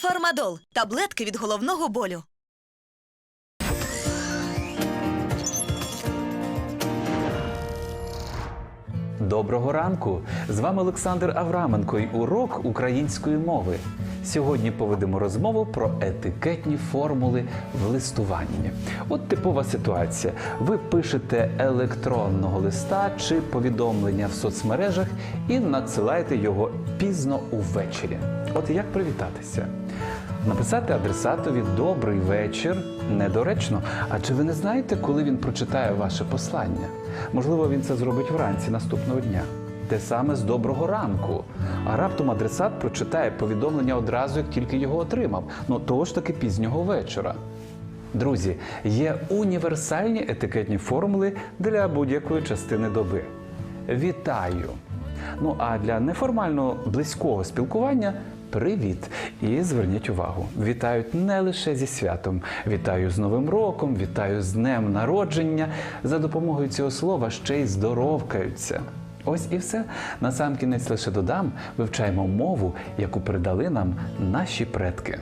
Фармадол таблетки від головного болю. Доброго ранку! З вами Олександр Авраменко і урок української мови. Сьогодні поведемо розмову про етикетні формули в листуванні. От типова ситуація. Ви пишете електронного листа чи повідомлення в соцмережах і надсилаєте його пізно увечері. От як привітатися? Написати адресатові Добрий вечір недоречно. А чи ви не знаєте, коли він прочитає ваше послання? Можливо, він це зробить вранці наступного дня. Те саме з доброго ранку. А раптом адресат прочитає повідомлення одразу, як тільки його отримав. Ну того ж таки пізнього вечора. Друзі, є універсальні етикетні формули для будь-якої частини доби. Вітаю! Ну а для неформального близького спілкування привіт! І зверніть увагу, вітають не лише зі святом, вітаю з Новим роком, вітаю з днем народження. За допомогою цього слова ще й здоровкаються. Ось і все. Насамкінець лише додам, вивчаємо мову, яку передали нам наші предки.